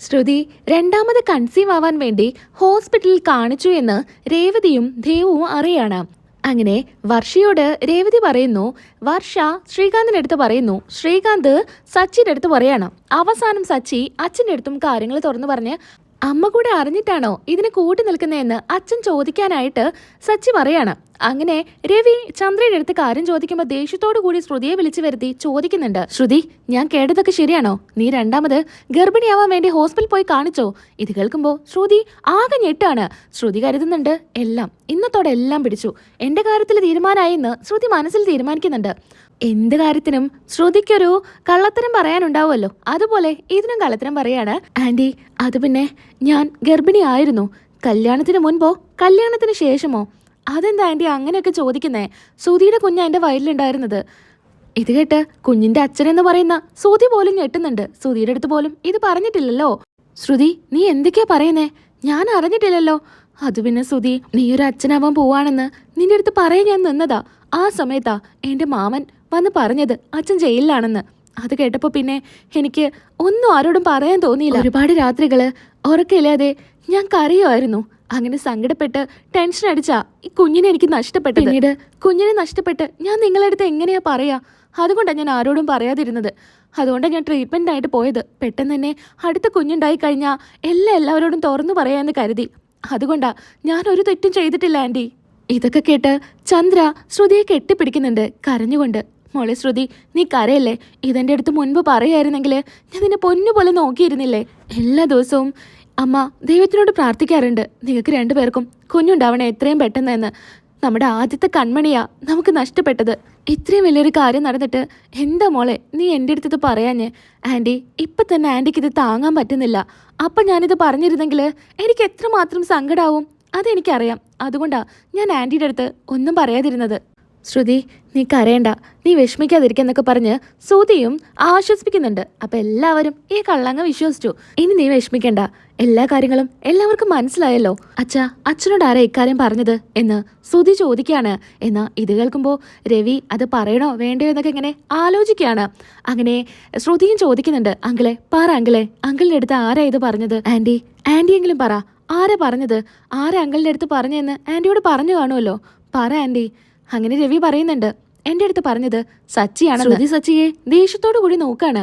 ശ്രുതി രണ്ടാമത് കൺസീവ് ആവാൻ വേണ്ടി ഹോസ്പിറ്റലിൽ കാണിച്ചു എന്ന് രേവതിയും ദേവുവും അറിയാണ്. അങ്ങനെ വർഷയോട് രേവതി പറയുന്നു വർഷ ശ്രീകാന്തിന്റെ അടുത്ത് പറയുന്നു ശ്രീകാന്ത് സച്ചിന്റെ അടുത്ത് പറയാണ്. അവസാനം സച്ചി അച്ഛന്റെ അടുത്തും കാര്യങ്ങൾ തുറന്നു പറഞ്ഞ് അമ്മ കൂടെ അറിഞ്ഞിട്ടാണോ ഇതിന് കൂട്ടി നിൽക്കുന്നതെന്ന് അച്ഛൻ ചോദിക്കാനായിട്ട് സച്ചി പറയാണ്. അങ്ങനെ രവി ചന്ദ്രയുടെ അടുത്ത് കാര്യം ചോദിക്കുമ്പോൾ ദേഷ്യത്തോടു കൂടി ശ്രുതിയെ വിളിച്ചു വരുത്തി ചോദിക്കുന്നുണ്ട്. ശ്രുതി ഞാൻ കേട്ടതൊക്കെ ശരിയാണോ? നീ രണ്ടാമത് ഗർഭിണിയാവാൻ വേണ്ടി ഹോസ്പിറ്റൽ പോയി കാണിച്ചോ? ഇത് കേൾക്കുമ്പോൾ ശ്രുതി ആകെ ഞെട്ടാണ്. ശ്രുതി കരുതുന്നുണ്ട് എല്ലാം ഇന്നത്തോടെ എല്ലാം പിടിച്ചു. എന്റെ കാര്യത്തിൽ തീരുമാനമായി എന്ന് ശ്രുതി മനസ്സിൽ തീരുമാനിക്കുന്നുണ്ട്. എന്ത് കാര്യത്തിനും ശ്രുതിക്കൊരു കള്ളത്തരം പറയാനുണ്ടാവുമല്ലോ. അതുപോലെ ഇതിനും കള്ളത്തരം പറയാണ്. ആന്റി അത് പിന്നെ ഞാൻ ഗർഭിണി ആയിരുന്നു. കല്യാണത്തിന് മുൻപോ കല്യാണത്തിന് ശേഷമോ? അതെന്താ ആന്റി അങ്ങനെയൊക്കെ ചോദിക്കുന്നേ? ശ്രുതിയുടെ കുഞ്ഞ എന്റെ വയലിലുണ്ടായിരുന്നത്. ഇത് കേട്ട് കുഞ്ഞിന്റെ അച്ഛനെന്ന് പറയുന്ന ശ്രുതി പോലും ഞെട്ടുന്നുണ്ട്. ശ്രുതിയുടെ അടുത്ത് പോലും ഇത് പറഞ്ഞിട്ടില്ലല്ലോ. ശ്രുതി നീ എന്തൊക്കെയാ പറയുന്നേ? ഞാൻ അറിഞ്ഞിട്ടില്ലല്ലോ. അത് പിന്നെ ശ്രുതി നീ ഒരു അച്ഛനാവാൻ പോവാണെന്ന് നിന്റെ അടുത്ത് പറയാൻ ഞാൻ നിന്നതാ. ആ സമയത്താ എന്റെ മാമൻ വന്ന് പറഞ്ഞത് അച്ഛൻ ജയിലിലാണെന്ന്. അത് കേട്ടപ്പോൾ പിന്നെ എനിക്ക് ഒന്നും ആരോടും പറയാൻ തോന്നിയില്ല. ഒരുപാട് രാത്രികൾ ഉറക്കമില്ലാതെ ഞാൻ കരയുമായിരുന്നു. അങ്ങനെ സങ്കടപ്പെട്ട് ടെൻഷൻ അടിച്ചാ ഈ കുഞ്ഞിനെ എനിക്ക് നഷ്ടപ്പെട്ടു പിന്നീട്? കുഞ്ഞിനെ നഷ്ടപ്പെട്ട് ഞാൻ നിങ്ങളുടെ അടുത്ത് എങ്ങനെയാ പറയാ? അതുകൊണ്ടാണ് ഞാൻ ആരോടും പറയാതിരുന്നത്. അതുകൊണ്ടാണ് ഞാൻ ട്രീറ്റ്മെന്റ് ആയിട്ട് പോയത്. പെട്ടെന്ന് തന്നെ അടുത്ത കുഞ്ഞുണ്ടായി കഴിഞ്ഞാൽ എല്ലാം എല്ലാവരോടും തുറന്നു പറയാമെന്ന് കരുതി. അതുകൊണ്ടാ ഞാൻ ഒരു തെറ്റും ചെയ്തിട്ടില്ല ആന്റി ഇതൊക്കെ കേട്ട് ചന്ദ്ര ശ്രുതിയെ കെട്ടിപ്പിടിക്കുന്നുണ്ട്. കരഞ്ഞുകൊണ്ട് മോളെ ശ്രുതി നീ കരയല്ലേ? ഇതെന്റെ അടുത്ത് മുൻപ് പറയായിരുന്നെങ്കിൽ ഞാൻ നിന്നെ പൊന്നുപോലെ നോക്കിയിരുന്നില്ലേ? എല്ലാ ദിവസവും അമ്മ ദൈവത്തിനോട് പ്രാർത്ഥിക്കാറുണ്ട്. നിങ്ങൾക്ക് രണ്ടുപേർക്കും കുഞ്ഞുണ്ടാവണേ എത്രയും പെട്ടെന്ന് എന്ന് നമ്മുടെ ആദ്യത്തെ കൺമണിയാ നമുക്ക് നഷ്ടപ്പെട്ടത്. ഇത്രയും വലിയൊരു കാര്യം നടന്നിട്ട് എന്താ മോളെ നീ എന്റെ അടുത്ത് ഇത് പറയാഞ്ഞേ? ആന്റി ഇപ്പം തന്നെ ആന്റിക്ക് ഇത് താങ്ങാൻ പറ്റുന്നില്ല. അപ്പം ഞാനിത് പറഞ്ഞിരുന്നെങ്കിൽ എനിക്ക് എത്രമാത്രം സങ്കടാവും? അതെനിക്കറിയാം. അതുകൊണ്ടാണ് ഞാൻ ആന്റിയുടെ അടുത്ത് ഒന്നും പറയാതിരുന്നത്. ശ്രുതി നീ കരയണ്ട. നീ വിഷമിക്കാതിരിക്കെന്നൊക്കെ പറഞ്ഞ് ശ്രുതിയും ആശ്വസിപ്പിക്കുന്നുണ്ട്. അപ്പൊ എല്ലാവരും ഈ കള്ളങ്ങ വിശ്വസിച്ചു. ഇനി നീ വിഷമിക്കണ്ട. എല്ലാ കാര്യങ്ങളും എല്ലാവർക്കും മനസ്സിലായല്ലോ. അച്ഛ അച്ഛനോട് ആരാ ഇക്കാര്യം പറഞ്ഞത് എന്ന് ശ്രുതി ചോദിക്കുകയാണ്. എന്നാ ഇത് കേൾക്കുമ്പോൾ രവി അത് പറയണോ വേണ്ടയോ എന്നൊക്കെ ഇങ്ങനെ ആലോചിക്കുകയാണ്. അങ്ങനെ ശ്രുതിയും ചോദിക്കുന്നുണ്ട് അങ്കിളെ പറ അങ്കിളെ അങ്കിളിന്റെ അടുത്ത് ആരാ ഇത് പറഞ്ഞത്? ആന്റി ആന്റിയെങ്കിലും പറ. ആരാ പറഞ്ഞത്? ആരാ അങ്കിളിന്റെ അടുത്ത് പറഞ്ഞതെന്ന് ആന്റിയോട് പറഞ്ഞു കാണുമല്ലോ. പറ ആന്റി. അങ്ങനെ രവി പറയുന്നുണ്ട്. എന്റെ അടുത്ത് പറഞ്ഞത് സച്ചിയാണ് ശ്രുതി സച്ചിയെ ദേഷ്യത്തോടു കൂടി നോക്കാണ്.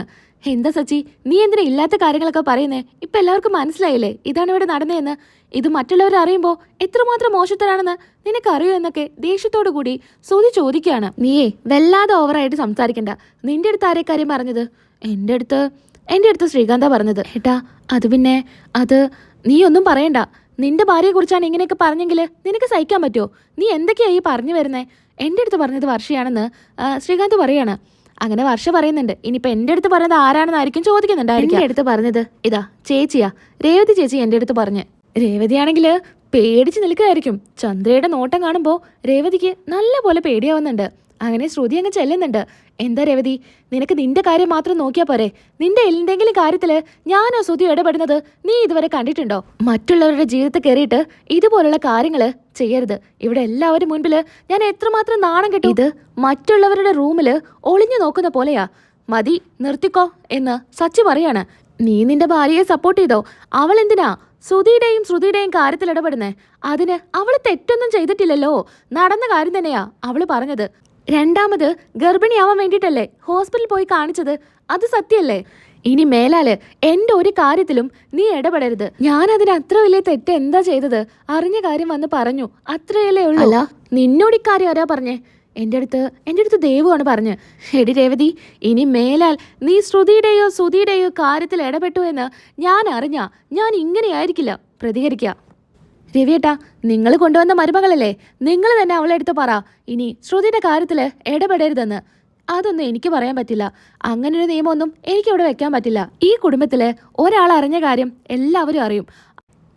എന്താ സച്ചി? നീ എന്തിനാ ഇല്ലാത്ത കാര്യങ്ങളൊക്കെ പറയുന്നേ? ഇപ്പൊ എല്ലാവർക്കും മനസ്സിലായില്ലേ? ഇതാണ് ഇവിടെ നടന്നതെന്ന്. ഇത് മറ്റുള്ളവർ അറിയുമ്പോ എത്രമാത്രം മോശത്തരാണെന്ന് നിനക്കറിയോ എന്നൊക്കെ ദേഷ്യത്തോടു കൂടി ശ്രുതി ചോദിക്കുകയാണ് നീയേ വല്ലാതെ ഓവറായിട്ട് സംസാരിക്കണ്ട. നിന്റെ അടുത്ത് ആരെ കാര്യം പറഞ്ഞത്? എന്റെ അടുത്ത് എന്റെ അടുത്ത് ശ്രീകാന്ത പറഞ്ഞത്. ഏട്ടാ അത് പിന്നെ അത് നീ ഒന്നും പറയണ്ട. നിന്റെ ഭാര്യയെ കുറിച്ചാണ് ഇങ്ങനെയൊക്കെ പറഞ്ഞെങ്കിൽ നിനക്ക് സഹിക്കാൻ പറ്റുമോ? നീ എന്തൊക്കെയാ ഈ പറഞ്ഞു വരുന്നേ? എന്റെ അടുത്ത് പറഞ്ഞത് വർഷയാണെന്ന് ശ്രീകാന്ത് പറയാണ്. അങ്ങനെ വർഷ പറയുന്നുണ്ട്. ഇനിയിപ്പോൾ എന്റെ അടുത്ത് പറഞ്ഞത് ആരാണെന്നായിരിക്കും ചോദിക്കുന്നുണ്ടായിരിക്കും എന്റെ അടുത്ത് പറഞ്ഞത് ഇതാ ചേച്ചിയാ. രേവതി ചേച്ചി എന്റെ അടുത്ത് പറഞ്ഞ്. രേവതിയാണെങ്കിൽ പേടിച്ച് നിൽക്കുകയായിരിക്കും ചന്ദ്രയുടെ നോട്ടം കാണുമ്പോൾ രേവതിക്ക് നല്ല പോലെ പേടിയാവുന്നുണ്ട്. അങ്ങനെ ശ്രുതി അങ്ങ് ചെല്ലുന്നുണ്ട്. എന്താ രവതി നിനക്ക് നിന്റെ കാര്യം മാത്രം നോക്കിയാ പോരെ. നിന്റെ എന്തെങ്കിലും കാര്യത്തിൽ ഞാനോ ശ്രുതി ഇടപെടുന്നത് നീ ഇതുവരെ കണ്ടിട്ടുണ്ടോ? മറ്റുള്ളവരുടെ ജീവിതത്തിൽ കയറിയിട്ട് ഇതുപോലുള്ള കാര്യങ്ങൾ ചെയ്യരുത്. ഇവിടെ എല്ലാവരും മുൻപിൽ ഞാൻ എത്രമാത്രം നാണം കെട്ടു. ഇത് മറ്റുള്ളവരുടെ റൂമിൽ ഒളിഞ്ഞു നോക്കുന്ന പോലെയാ. മതി നിർത്തിക്കോ എന്ന് സച്ചി പറയാണ്. നീ നിന്റെ ഭാര്യയെ സപ്പോർട്ട് ചെയ്തോ? അവൾ എന്തിനാ ശ്രുതിയുടെയും ശ്രുതിയുടെയും കാര്യത്തിൽ ഇടപെടുന്നേ? അതിന് അവൾ തെറ്റൊന്നും ചെയ്തിട്ടില്ലല്ലോ. നടന്ന കാര്യം തന്നെയാ അവൾ പറഞ്ഞത്. രണ്ടാമത് ഗർഭിണിയാവാൻ വേണ്ടിയിട്ടല്ലേ ഹോസ്പിറ്റലിൽ പോയി കാണിച്ചത്? അത് സത്യല്ലേ ഇനി മേലാൽ എന്റെ ഒരു കാര്യത്തിലും നീ ഇടപെടരുത്. ഞാൻ അതിന് അത്ര വലിയ തെറ്റ് എന്താ ചെയ്തത്? അറിഞ്ഞ കാര്യം വന്ന് പറഞ്ഞു. അത്രയല്ലേ ഉള്ളൂ. അല്ല. നിന്നോട് ഇക്കാര്യം ആരാ പറഞ്ഞേ? എന്റെ അടുത്ത് എന്റെ അടുത്ത് ദേവുവാണ് പറഞ്ഞ്. എടി രേവതി ഇനി മേലാൽ നീ ശ്രുതിയുടെയോ സുതിയുടെയോ കാര്യത്തിൽ ഇടപെട്ടു എന്ന് ഞാൻ അറിഞ്ഞ ഞാൻ ഇങ്ങനെയായിരിക്കില്ല. പ്രതികരിക്കുക രവിയേട്ടാ നിങ്ങൾ കൊണ്ടുവന്ന മരുമകളല്ലേ? നിങ്ങൾ തന്നെ അവളെ അടുത്ത് പറ. ഇനി ശ്രുതിയുടെ കാര്യത്തിൽ ഇടപെടരുതെന്ന്. അതൊന്നും എനിക്ക് പറയാൻ പറ്റില്ല. അങ്ങനെ ഒരു നിയമമൊന്നും എനിക്ക് ഇവിടെ വെക്കാൻ പറ്റില്ല. ഈ കുടുംബത്തിൽ ഒരാൾ അറിഞ്ഞ കാര്യം എല്ലാവരും അറിയും.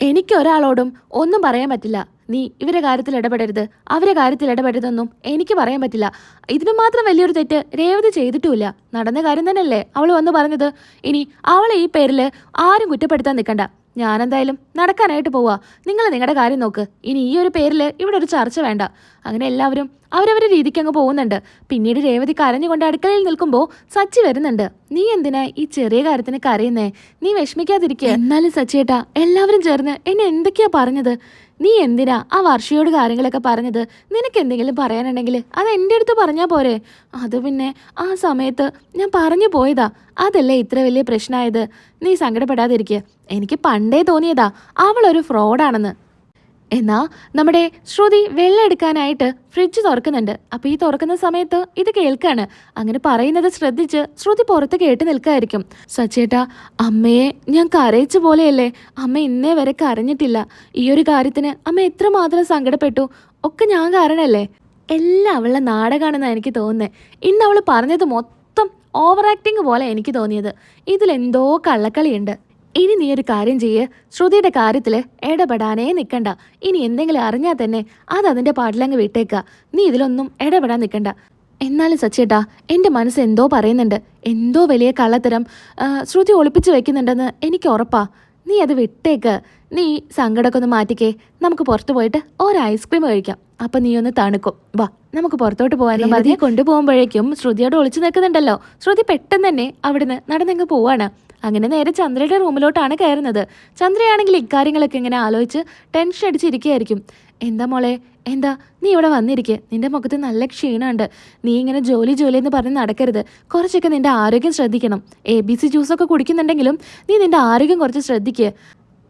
എനിക്ക് ഒരാളോടും ഒന്നും പറയാൻ പറ്റില്ല. നീ ഇവരെ കാര്യത്തിൽ ഇടപെടരുത്. അവരെ കാര്യത്തിൽ ഇടപെടരുതെന്നും എനിക്ക് പറയാൻ പറ്റില്ല. ഇതിനു മാത്രം വലിയൊരു തെറ്റ് രേവതി ചെയ്തിട്ടുമില്ല. നടന്ന കാര്യം തന്നെയല്ലേ അവൾ വന്ന് പറഞ്ഞത്. ഇനി അവളെ ഈ പേരിൽ ആരും കുറ്റപ്പെടുത്താൻ നിൽക്കണ്ട. ഞാനെന്തായാലും നടക്കാനായിട്ട് പോവാ. നിങ്ങൾ നിങ്ങളുടെ കാര്യം നോക്ക്. ഇനി ഈ ഒരു പേരിൽ ഇവിടെ ഒരു ചർച്ച വേണ്ട. അങ്ങനെ എല്ലാവരും അവരവരുടെ രീതിക്ക് അങ്ങ് പോകുന്നുണ്ട്. പിന്നീട് രേവതി കരഞ്ഞുകൊണ്ട് അടുക്കളയിൽ നിൽക്കുമ്പോൾ സച്ചി വരുന്നുണ്ട്. നീ എന്തിനാ ഈ ചെറിയ കാര്യത്തിന് കരയുന്നേ? നീ വിഷമിക്കാതിരിക്കുക എന്നാലും സച്ചിയേട്ടാ എല്ലാവരും ചേർന്ന് എന്നെ എന്തൊക്കെയാ പറഞ്ഞത്? നീ എന്തിനാ ആ വർഷയോട് കാര്യങ്ങളൊക്കെ പറഞ്ഞത്? നിനക്ക് എന്തെങ്കിലും പറയാനുണ്ടെങ്കിൽ അത് എന്റെ അടുത്ത് പറഞ്ഞാൽ പോരെ. അത് പിന്നെ ആ സമയത്ത് ഞാൻ പറഞ്ഞു പോയതാ. അതല്ലേ ഇത്ര വലിയ പ്രശ്നമായത് നീ സങ്കടപ്പെടാതിരിക്കുക എനിക്ക് പണ്ടേ തോന്നിയതാ. അവളൊരു ഫ്രോഡാണെന്ന് എന്നാ നമ്മുടെ ശ്രുതി വെള്ളം എടുക്കാനായിട്ട് ഫ്രിഡ്ജ് തുറക്കുന്നുണ്ട്. അപ്പൊ ഈ തുറക്കുന്ന സമയത്ത് ഇത് കേൾക്കാണ്. അങ്ങനെ പറയുന്നത് ശ്രദ്ധിച്ച് ശ്രുതി പുറത്ത് കേട്ട് നിൽക്കായിരിക്കും. സച്ചേട്ടാ അമ്മയെ ഞാൻ കരയിച്ച പോലെയല്ലേ? അമ്മ ഇന്നേ വരെ കരഞ്ഞിട്ടില്ല. ഈ ഒരു കാര്യത്തിന് അമ്മ എത്രമാത്രം സങ്കടപ്പെട്ടു? ഒക്കെ ഞാൻ കാരണല്ലേ? എല്ലാം അവളുടെ നാടകമാണെന്നാണ് എനിക്ക് തോന്നുന്നത് ഇന്ന് അവൾ പറഞ്ഞത് മൊത്തം ഓവർ ആക്ടിങ് പോലെ എനിക്ക് തോന്നിയത്. ഇതിലെന്തോ കള്ളക്കളിയുണ്ട്. ഇനി നീ ഒരു കാര്യം ചെയ്യ്. ശ്രുതിയുടെ കാര്യത്തിൽ ഇടപെടാനേ നിൽക്കണ്ട ഇനി എന്തെങ്കിലും അറിഞ്ഞാൽ തന്നെ അത് അതിന്റെ പാട്ടിലങ്ങ് വിട്ടേക്ക. നീ ഇതിലൊന്നും ഇടപെടാൻ നിൽക്കണ്ട എന്നാലും സച്ചേട്ടാ എന്റെ മനസ്സ് എന്തോ പറയുന്നുണ്ട്. എന്തോ വലിയ കള്ളത്തരം. ശ്രുതി ഒളിപ്പിച്ചു വെക്കുന്നുണ്ടെന്ന് എനിക്ക് ഉറപ്പാ. നീ അത് വിട്ടേക്ക്. നീ സങ്കടമൊക്കെ ഒന്ന് മാറ്റിക്കേ. നമുക്ക് പുറത്തു പോയിട്ട് ഒരു ഐസ്ക്രീം കഴിക്കാം. അപ്പൊ നീ ഒന്ന് തണുക്കും. വാ നമുക്ക് പുറത്തോട്ട് പോകാനും മതി കൊണ്ടുപോകുമ്പോഴേക്കും ശ്രുതിയോട് ഒളിച്ചു നിൽക്കുന്നുണ്ടല്ലോ. ശ്രുതി പെട്ടെന്ന് തന്നെ അവിടുന്ന് നടന്നങ്ങ് പോവാണ്. അങ്ങനെ നേരെ ചന്ദ്രയുടെ റൂമിലോട്ടാണ് കയറുന്നത്. ചന്ദ്രയാണെങ്കിൽ ഇക്കാര്യങ്ങളൊക്കെ ഇങ്ങനെ ആലോചിച്ച് ടെൻഷൻ അടിച്ചിരിക്കുകയായിരിക്കും. എന്താ മോളെ? എന്താ? നീ ഇവിടെ വന്നിരിക്കെ. നിന്റെ മുഖത്ത് നല്ല ക്ഷീണമുണ്ട്. നീ ഇങ്ങനെ ജോലി ജോലി എന്ന് പറഞ്ഞ് നടക്കരുത്. കുറച്ചൊക്കെ നിന്റെ ആരോഗ്യം ശ്രദ്ധിക്കണം. എ ബി സി ജ്യൂസൊക്കെ കുടിക്കുന്നുണ്ടെങ്കിലും നീ നിന്റെ ആരോഗ്യം കുറച്ച് ശ്രദ്ധിക്കുക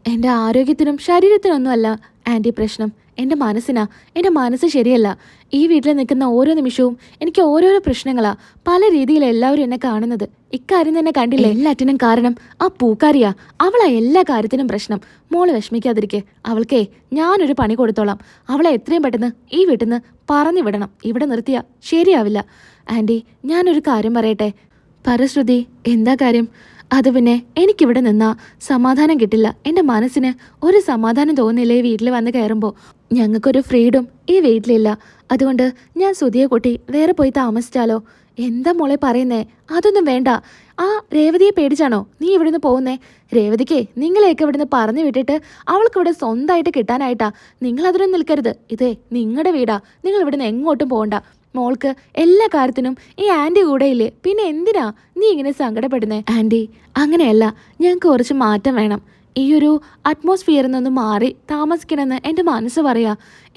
എന്റെ ആരോഗ്യത്തിനും ശരീരത്തിനൊന്നുമല്ല. ആന്റി പ്രശ്നം. എന്റെ മനസ്സിനാ. എന്റെ മനസ്സ് ശരിയല്ല. ഈ വീട്ടിൽ നിൽക്കുന്ന ഓരോ നിമിഷവും എനിക്ക് ഓരോരോ പ്രശ്നങ്ങളാ. പല രീതിയിൽ എല്ലാവരും എന്നെ കാണുന്നത്. ഇക്കാര്യം തന്നെ കണ്ടില്ലേ? എല്ലാറ്റിനും കാരണം ആ പൂക്കാരിയാ. അവളാ എല്ലാ കാര്യത്തിനും പ്രശ്നം. മോൾ വിഷമിക്കാതിരിക്കെ. അവൾക്കേ ഞാനൊരു പണി കൊടുത്തോളാം. അവളെ എത്രയും പെട്ടെന്ന് ഈ വീട്ടിൽ നിന്ന് പറഞ്ഞു വിടണം. ഇവിടെ നിർത്തിയാ ശരിയാവില്ല. ആന്റി ഞാനൊരു കാര്യം പറയട്ടെ? പരശ്രുതി എന്താ കാര്യം? അത് പിന്നെ എനിക്കിവിടെ നിന്നാ സമാധാനം കിട്ടില്ല. എന്റെ മനസ്സിന് ഒരു സമാധാനം തോന്നില്ലേ വീട്ടിൽ വന്ന് കയറുമ്പോൾ ഞങ്ങൾക്കൊരു ഫ്രീഡം ഈ വീട്ടിലില്ല. അതുകൊണ്ട് ഞാൻ സുധിയെ കൂട്ടി വേറെ പോയി താമസിച്ചാലോ? എന്താ മോളെ പറയുന്നേ? അതൊന്നും വേണ്ട. ആ രേവതിയെ പേടിച്ചാണോ നീ ഇവിടുന്ന് പോകുന്നേ? രേവതിക്ക് നിങ്ങളെയൊക്കെ ഇവിടുന്ന് പറഞ്ഞു വിട്ടിട്ട് അവൾക്ക് ഇവിടെ സ്വന്തമായിട്ട് കിട്ടാനായിട്ടാ. നിങ്ങൾ അതിനൊന്നും നിൽക്കരുത്. ഇതേ നിങ്ങളുടെ വീടാ. നിങ്ങൾ ഇവിടുന്ന് എങ്ങോട്ടും പോകണ്ട. മോൾക്ക് എല്ലാ കാര്യത്തിനും ഈ കൂടെ ഇല്ലേ പിന്നെ എന്തിനാ നീ ഇങ്ങനെ സങ്കടപ്പെടുന്നേ? ആന്റി അങ്ങനെയല്ല. ഞങ്ങൾക്ക് കുറച്ച് മാറ്റം വേണം. ഈ ഒരു അറ്റ്മോസ്ഫിയറിൽ നിന്ന് മാറി താമസിക്കണമെന്ന് എന്റെ മനസ്സ് പറയാ.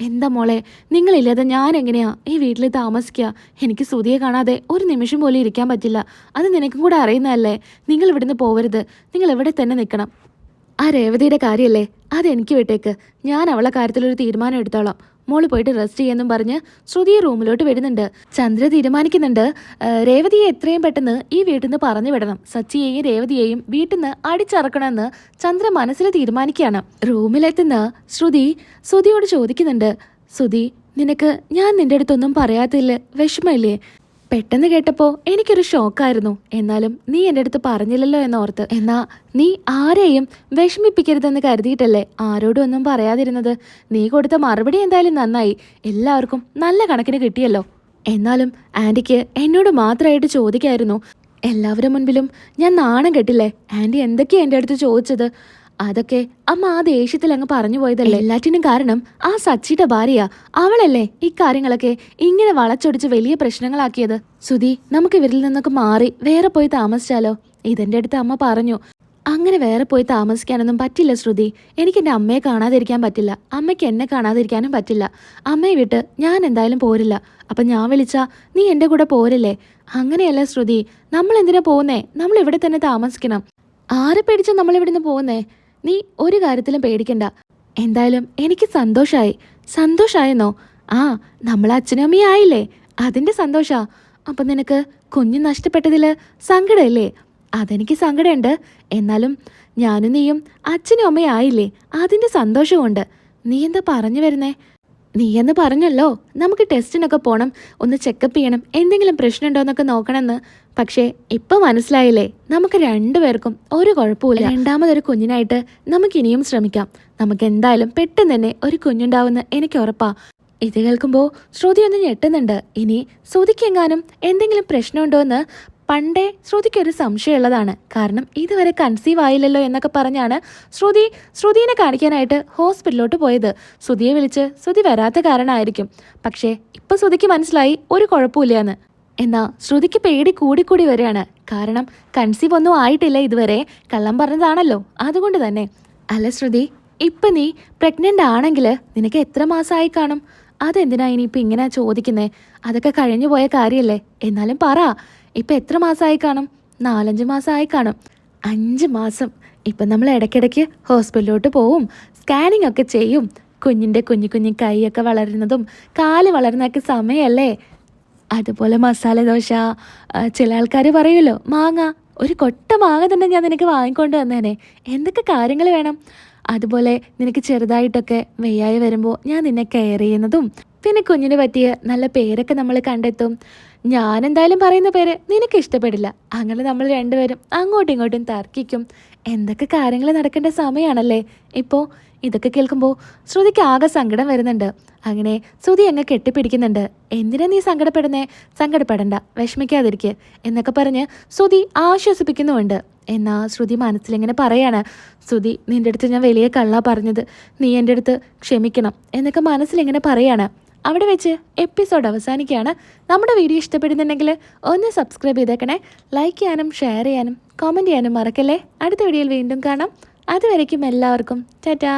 എന്താ മോളെ നിങ്ങളില്ലാതെ ഞാൻ എങ്ങനെയാ ഈ വീട്ടിൽ താമസിക്കുക എനിക്ക് സുതിയെ കാണാതെ ഒരു നിമിഷം പോലും ഇരിക്കാൻ പറ്റില്ല. അത് നിനക്കും കൂടെ അറിയുന്നതല്ലേ? നിങ്ങൾ ഇവിടുന്ന് പോവരുത്. നിങ്ങൾ ഇവിടെ തന്നെ നിൽക്കണം. ആ രേവതിയുടെ കാര്യമല്ലേ? അതെനിക്ക് വിട്ടേക്ക്. ഞാൻ അവളെ കാര്യത്തിലൊരു തീരുമാനം എടുത്തോളാം. മോൾ പോയിട്ട് റെസ്റ്റ് ചെയ്യാന്നും പറഞ്ഞ് ശ്രുതി റൂമിലോട്ട് വരുന്നുണ്ട് ചന്ദ്ര തീരുമാനിക്കുന്നുണ്ട് രേവതിയെ എത്രയും പെട്ടെന്ന് ഈ വീട്ടിൽ നിന്ന് പറഞ്ഞു വിടണം. സച്ചിയെയും രേവതിയെയും വീട്ടിൽ നിന്ന് അടിച്ചറക്കണമെന്ന് ചന്ദ്ര മനസ്സിൽ തീരുമാനിക്കുകയാണ്. റൂമിലെത്തുന്ന ശ്രുതി ശ്രുതിയോട് ചോദിക്കുന്നുണ്ട് ശ്രുതി നിനക്ക് ഞാൻ നിന്റെ അടുത്തൊന്നും പറയാത്തില്ല. വിഷമമില്ലേ? പെട്ടെന്ന് കേട്ടപ്പോ എനിക്കൊരു ഷോക്കായിരുന്നു. എന്നാലും നീ എന്റെ അടുത്ത് പറഞ്ഞില്ലല്ലോ എന്നോർത്ത്. എന്നാ നീ ആരെയും വിഷമിപ്പിക്കരുതെന്ന് കരുതിയിട്ടല്ലേ ആരോടും ഒന്നും പറയാതിരുന്നത്? നീ കൊടുത്ത മറുപടി എന്തായാലും നന്നായി. എല്ലാവർക്കും നല്ല കണക്കിന് കിട്ടിയല്ലോ. എന്നാലും ആന്റിക്ക് എന്നോട് മാത്രമായിട്ട് ചോദിക്കായിരുന്നു. എല്ലാവരുടെ മുൻപിലും ഞാൻ നാണം കെട്ടില്ലേ? ആന്റി എന്തൊക്കെയാണ് എന്റെ അടുത്ത് ചോദിച്ചത്? അതൊക്കെ അമ്മ ആ ദേഷ്യത്തിൽ അങ്ങ് പറഞ്ഞു പോയതല്ലേ? എല്ലാറ്റിനും കാരണം ആ സച്ചിയുടെ ഭാര്യ അവളല്ലേ ഇക്കാര്യങ്ങളൊക്കെ കാര്യങ്ങളൊക്കെ ഇങ്ങനെ വളച്ചൊടിച്ച് വലിയ പ്രശ്നങ്ങളാക്കിയത്? സുധി നമുക്ക് ഇവരിൽ നിന്നൊക്കെ മാറി വേറെ പോയി താമസിച്ചാലോ? ഇതെന്റെ അടുത്ത് അമ്മ പറഞ്ഞു. അങ്ങനെ വേറെ പോയി താമസിക്കാനൊന്നും പറ്റില്ല ശ്രുതി. എനിക്ക് എന്റെ അമ്മയെ കാണാതിരിക്കാൻ പറ്റില്ല. അമ്മയ്ക്ക് എന്നെ കാണാതിരിക്കാനും പറ്റില്ല. അമ്മയെ വിട്ട് ഞാൻ എന്തായാലും പോരില്ല. അപ്പം ഞാൻ വിളിച്ചാ നീ എന്റെ കൂടെ പോരില്ലേ? അങ്ങനെയല്ല ശ്രുതി. നമ്മൾ എന്തിനാ പോകുന്നേ നമ്മൾ ഇവിടെ തന്നെ താമസിക്കണം. ആരെ പേടിച്ചാ നമ്മൾ ഇവിടുന്ന് പോകുന്നേ നീ ഒരു കാര്യത്തിലും പേടിക്കണ്ട. എന്തായാലും എനിക്ക് സന്തോഷായി. സന്തോഷായെന്നോ? ആ നമ്മൾ അച്ഛനും അമ്മയും ആയില്ലേ? അതിന്റെ സന്തോഷാ. അപ്പൊ നിനക്ക് കുഞ്ഞ് നഷ്ടപ്പെട്ടതിൽ സങ്കടമല്ലേ? അതെനിക്ക് സങ്കടമുണ്ട്. എന്നാലും ഞാനും നീയും അച്ഛനും അമ്മയും ആയില്ലേ? അതിന്റെ സന്തോഷമുണ്ട് നീ എന്താ പറഞ്ഞു വരുന്നേ? നീ എന്ന് പറഞ്ഞല്ലോ. നമുക്ക് ടെസ്റ്റിനൊക്കെ പോകണം ഒന്ന് ചെക്കപ്പ് ചെയ്യണം. എന്തെങ്കിലും പ്രശ്നമുണ്ടോ എന്നൊക്കെ നോക്കണമെന്ന്. പക്ഷേ ഇപ്പം മനസ്സിലായില്ലേ? നമുക്ക് രണ്ടുപേർക്കും ഒരു കുഴപ്പമില്ല രണ്ടാമതൊരു കുഞ്ഞിനായിട്ട് നമുക്ക് ഇനിയും ശ്രമിക്കാം. നമുക്ക് എന്തായാലും പെട്ടെന്ന് തന്നെ ഒരു കുഞ്ഞുണ്ടാവുമെന്ന് എനിക്ക് ഉറപ്പാ. ഇത് കേൾക്കുമ്പോൾ ശ്രുതി ഒന്ന് ഞെട്ടുന്നുണ്ട്. ഇനി ശ്രുതിക്കെങ്ങാനും എന്തെങ്കിലും പ്രശ്നമുണ്ടോ എന്ന് പണ്ടേ ശ്രുതിക്ക് ശ്രുതിക്കൊരു സംശയമുള്ളതാണ്. കാരണം ഇതുവരെ കൺസീവ് ആയില്ലല്ലോ എന്നൊക്കെ പറഞ്ഞാണ് ശ്രുതി ശ്രുതിനെ കാണിക്കാനായിട്ട് ഹോസ്പിറ്റലിലോട്ട് പോയത്. ശ്രുതിയെ വിളിച്ച് ശ്രുതി വരാത്ത കാരണമായിരിക്കും. പക്ഷേ ഇപ്പൊ ശ്രുതിക്ക് മനസ്സിലായി ഒരു കുഴപ്പമില്ല എന്നാ ശ്രുതിക്ക് പേടി കൂടിക്കൂടി വരികയാണ്. കാരണം കൺസീവ് ഒന്നും ആയിട്ടില്ല ഇതുവരെ. കള്ളം പറഞ്ഞതാണല്ലോ. അതുകൊണ്ട് തന്നെ. അല്ല ശ്രുതി ഇപ്പൊ നീ പ്രഗ്നന്റ് ആണെങ്കിൽ നിനക്ക് എത്ര മാസമായി കാണും? അതെന്തിനാ ഇനിയിപ്പോൾ ഇങ്ങനെ ചോദിക്കുന്നേ? അതൊക്കെ കഴിഞ്ഞു പോയ കാര്യമല്ലേ എന്നാലും പറ. ഇപ്പം എത്ര മാസമായി കാണും? നാലഞ്ച് മാസമായി കാണും. അഞ്ച് മാസം. ഇപ്പം നമ്മൾ ഇടയ്ക്കിടയ്ക്ക് ഹോസ്പിറ്റലിലോട്ട് പോവും. സ്കാനിങ് ഒക്കെ ചെയ്യും. കുഞ്ഞിന്റെ കുഞ്ഞു കുഞ്ഞു കൈയൊക്കെ വളരുന്നതും കാൽ വളരുന്നതൊക്കെ സമയമല്ലേ അതുപോലെ മസാല ദോശ ചില ആൾക്കാർ പറയുമല്ലോ മാങ്ങ ഒരു കൊട്ട മാങ്ങ തന്നെ ഞാൻ നിനക്ക് വാങ്ങിക്കൊണ്ട് വന്നേനെ. എന്തൊക്കെ കാര്യങ്ങൾ വേണം? അതുപോലെ നിനക്ക് ചെറുതായിട്ടൊക്കെ വെയ്യായി വരുമ്പോൾ ഞാൻ നിന്നെ കെയർ ചെയ്യുന്നതും പിന്നെ കുഞ്ഞിന് പറ്റിയ നല്ല പേരൊക്കെ നമ്മൾ കണ്ടെത്തും. ഞാൻ എന്തായാലും പറയുന്ന പേര് നിനക്ക് ഇഷ്ടപ്പെടില്ല. അങ്ങനെ നമ്മൾ രണ്ടുപേരും അങ്ങോട്ടും ഇങ്ങോട്ടും തർക്കിക്കും. എന്തൊക്കെ കാര്യങ്ങൾ നടക്കേണ്ട സമയമാണല്ലേ ഇപ്പോൾ ഇതൊക്കെ കേൾക്കുമ്പോൾ ശ്രുതിക്ക് ആകെ സങ്കടം വരുന്നുണ്ട്. അങ്ങനെ ശ്രുതി അങ്ങ് കെട്ടിപ്പിടിക്കുന്നുണ്ട്. എന്തിനാ നീ സങ്കടപ്പെടുന്നേ? സങ്കടപ്പെടണ്ട വിഷമിക്കാതിരിക്കുക എന്നൊക്കെ പറഞ്ഞ് ശ്രുതി ആശ്വസിപ്പിക്കുന്നുമുണ്ട്. എന്നാ ശ്രുതി മനസ്സിലിങ്ങനെ പറയാണ് ശ്രുതി നിന്റെ അടുത്ത് ഞാൻ വലിയ കള്ളാ പറഞ്ഞത്. നീ എന്റെ അടുത്ത് ക്ഷമിക്കണം എന്നൊക്കെ മനസ്സിലിങ്ങനെ പറയാണ്. അവിടെ വെച്ച് എപ്പിസോഡ് അവസാനിക്കുകയാണ്. നമ്മുടെ വീഡിയോ ഇഷ്ടപ്പെടുന്നുണ്ടെങ്കിൽ ഒന്ന് സബ്സ്ക്രൈബ് ചെയ്തേക്കണേ. ലൈക്ക് ചെയ്യാനും ഷെയർ ചെയ്യാനും കമന്റ് ചെയ്യാനും മറക്കല്ലേ? അടുത്ത വീഡിയോയിൽ വീണ്ടും കാണാം. അതുവരയ്ക്കും എല്ലാവർക്കും. ടാറ്റാ.